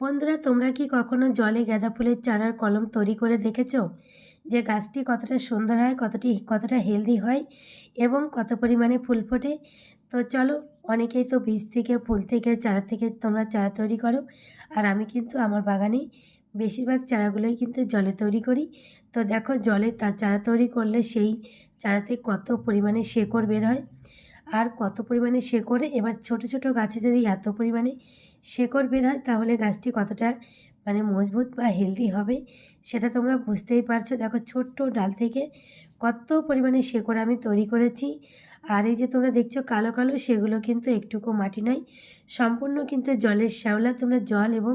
বন্ধুরা, তোমরা কি কখনো জলে গাঁদা ফুলের চারার কলম তৈরি করে দেখেছ? যে গাছটি কতটা সুন্দর হয়, কতটি, কতটা হেলদি হয় এবং কত পরিমাণে ফুল ফোটে? তো চলো, অনেকেই তো বীজ থেকে, ফুল থেকে, চারা থেকে তোমরা চারা তৈরি করো। আর আমি কিন্তু আমার বাগানে বেশিরভাগ চারাগুলোই কিন্তু জলে তৈরি করি। তো দেখো, জলে তার চারা তৈরি করলে সেই চারাতে কত পরিমাণে শেকড় বের হয়? আর কত পরিমাণে শেকড়? এবার ছোট ছোট গাছে যদি এত পরিমাণে শেকড় বের হয়, তাহলে গাছটি কতটা মানে মজবুত বা হেলদি হবে সেটা তোমরা বুঝতেই পারছ। দেখো, ছোট্ট ডাল থেকে কত পরিমাণে শেকড় আমি তৈরি করেছি। আর এই যে তোমরা দেখছ, কালো কালো, সেগুলো কিন্তু একটুকু মাটি নয়, সম্পূর্ণ কিন্তু জলের শ্যাওলা। তোমরা জল এবং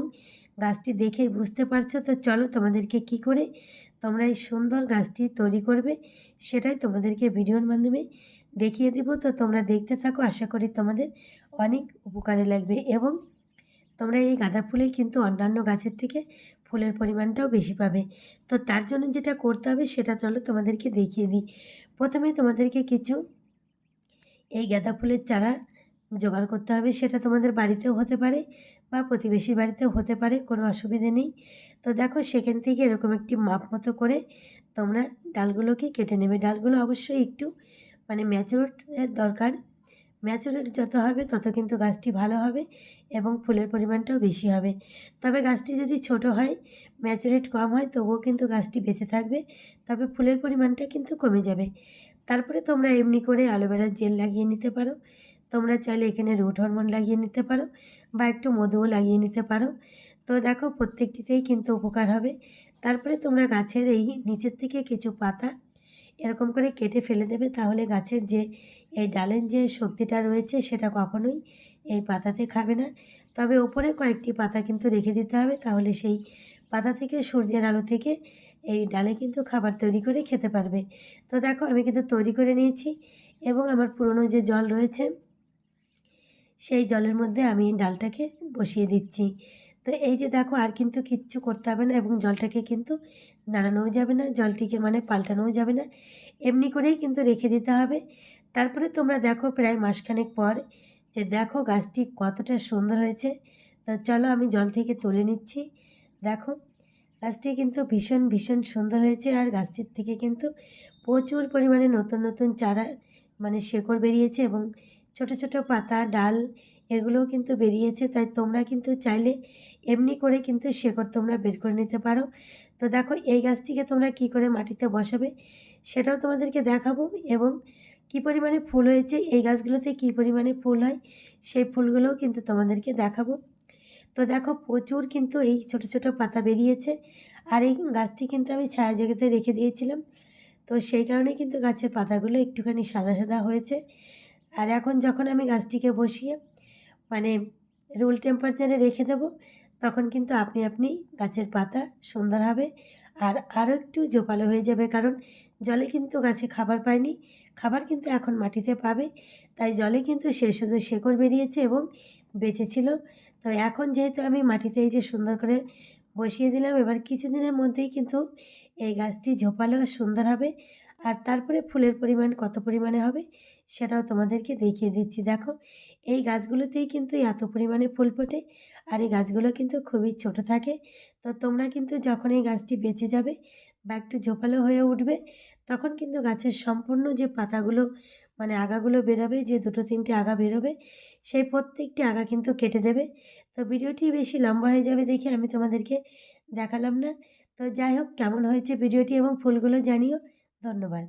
গাছটি দেখেই বুঝতে পারছ। তো চলো, তোমাদেরকে কি করে তোমরা এই সুন্দর গাছটি তৈরি করবে, সেটাই তোমাদেরকে ভিডিওর মাধ্যমে দেখিয়ে দেব। তো তোমরা দেখতে থাকো, আশা করি তোমাদের অনেক উপকারে লাগবে এবং তোমরা এই গাঁদা ফুলেই কিন্তু অন্যান্য গাছের থেকে ফুলের পরিমাণটাও বেশি পাবে। তো তার জন্য যেটা করতে হবে সেটা চলো তোমাদেরকে দেখিয়ে দিই। প্রথমে তোমাদেরকে কিছু এই গাঁদা ফুলের চারা জোগাড় করতে হবে। সেটা তোমাদের বাড়িতেও হতে পারে বা প্রতিবেশীর বাড়িতেও হতে পারে, কোনো অসুবিধে নেই। তো দেখো সেখান থেকে এরকম একটি মাপ মতো করে তোমরা ডালগুলোকে কেটে নেবে। ডালগুলো অবশ্যই একটু মানে ম্যাচুরেটের দরকার। ম্যাচুরেট যত হবে, তত কিন্তু গাছটি ভালো হবে এবং ফুলের পরিমাণটাও বেশি হবে। তবে গাছটি যদি ছোট হয় ম্যাচুরেট কম হয়, তবুও কিন্তু গাছটি বেঁচে থাকবে। তবে ফুলের পরিমাণটা কিন্তু কমে যাবে। তারপরে তোমরা এমনি করে অ্যালোভেরার জেল লাগিয়ে নিতে পারো। তোমরা চাইলে এখানে রুট হরমোন লাগিয়ে নিতে পারো বা একটু মধুও লাগিয়ে নিতে পারো। তো দেখো, প্রত্যেকটিতেই কিন্তু উপকার হবে। তারপরে তোমরা গাছের এই নিচের থেকে কিছু পাতা এরকম করে কেটে ফেলে দেবে, তাহলে গাছের যে এই ডালের যে শক্তিটা রয়েছে সেটা কখনোই এই পাতাতে খাবে না। তবে ওপরে কয়েকটি পাতা কিন্তু রেখে দিতে হবে, তাহলে সেই পাতা থেকে সূর্যের আলো থেকে এই ডালে কিন্তু খাবার তৈরি করে খেতে পারবে। তো দেখো, আমি কিন্তু তৈরি করে নিয়েছি এবং আমার পুরনো যে জল রয়েছে, সেই জলের মধ্যে আমি ডালটাকে বসিয়ে দিচ্ছি। তো এই যে দেখো আর কিন্তু কিচ্ছু করতে হবে না এবং জলটাকে কিন্তু নাড়ানোও যাবে না, জলটিকে মানে পাল্টানোও যাবে না। এমনি করেই কিন্তু রেখে দিতে হবে। তারপরে তোমরা দেখো প্রায় মাসখানেক পর যে দেখো গাছটি কতটা সুন্দর হয়েছে। তো চলো আমি জল থেকে তুলে নিচ্ছি। দেখো গাছটি কিন্তু ভীষণ ভীষণ সুন্দর হয়েছে আর গাছটির থেকে কিন্তু প্রচুর পরিমাণে নতুন নতুন চারা মানে শেকড় বেরিয়েছে এবং ছোট ছোট পাতা, ডাল এগুলোও কিন্তু বেরিয়েছে, তাই তোমরা কিন্তু চাইলে এমনি করে কিন্তু শেকড় তোমরা বের করে নিতে পারো। তো দেখো, এই গাছটিকে তোমরা কি করে মাটিতে বসাবে সেটাও তোমাদেরকে দেখাবো এবং কি পরিমাণে ফুল হয়েছে, এই গাছগুলোতে কি পরিমাণে ফুল হয়, সেই ফুলগুলোও কিন্তু তোমাদেরকে দেখাবো। তো দেখো, প্রচুর কিন্তু এই ছোট ছোট পাতা বেরিয়েছে আর এই গাছটি কিন্তু আমি ছায়া জায়গাতে রেখে দিয়েছিলাম। তো সেই কারণে কিন্তু গাছের পাতাগুলো একটুখানি সাদা সাদা হয়েছে। আর এখন যখন আমি গাছটিকে বসিয়ে মানে রুল টেম্পারেচারে রেখে দেবো, তখন কিন্তু আপনি আপনি গাছের পাতা সুন্দর হবে। আর আরও একটু জোপালো হয়ে যাবে, কারণ জলে কিন্তু গাছে খাবার পায়নি। খাবার কিন্তু এখন মাটিতে পাবে, তাই জলে কিন্তু সে শুধু শেকড় বেরিয়েছে এবং বেঁচে ছিল তো এখন যেহেতু আমি মাটিতে এই যে সুন্দর করে বসিয়ে দিলাম, এবার কিছুদিনের মধ্যেই কিন্তু এই গাছটি ঝোপালো সুন্দর হবে। আর তারপরে ফুলের পরিমাণ কত পরিমাণে হবে সেটাও তোমাদেরকে দেখিয়ে দিচ্ছি। দেখো, এই গাছগুলোতেই কিন্তু এত পরিমাণে ফুল ফোটে আর এই গাছগুলো কিন্তু খুবই ছোট থাকে। তো তোমরা কিন্তু যখন এই গাছটি বেঁচে যাবে বা একটু ঝোপালো হয়ে উঠবে, তখন কিন্তু গাছের সম্পূর্ণ যে পাতাগুলো মানে আগাগুলো বেরোবে, যে দুটো তিনটে আগা বেরোবে, সেই প্রত্যেকটি আগা কিন্তু কেটে দেবে। তো ভিডিওটি বেশি লম্বা হয়ে যাবে দেখে আমি তোমাদেরকে দেখালাম না। তো যাই হোক, কেমন হয়েছে ভিডিওটি এবং ফুলগুলো জানিও। ধন্যবাদ।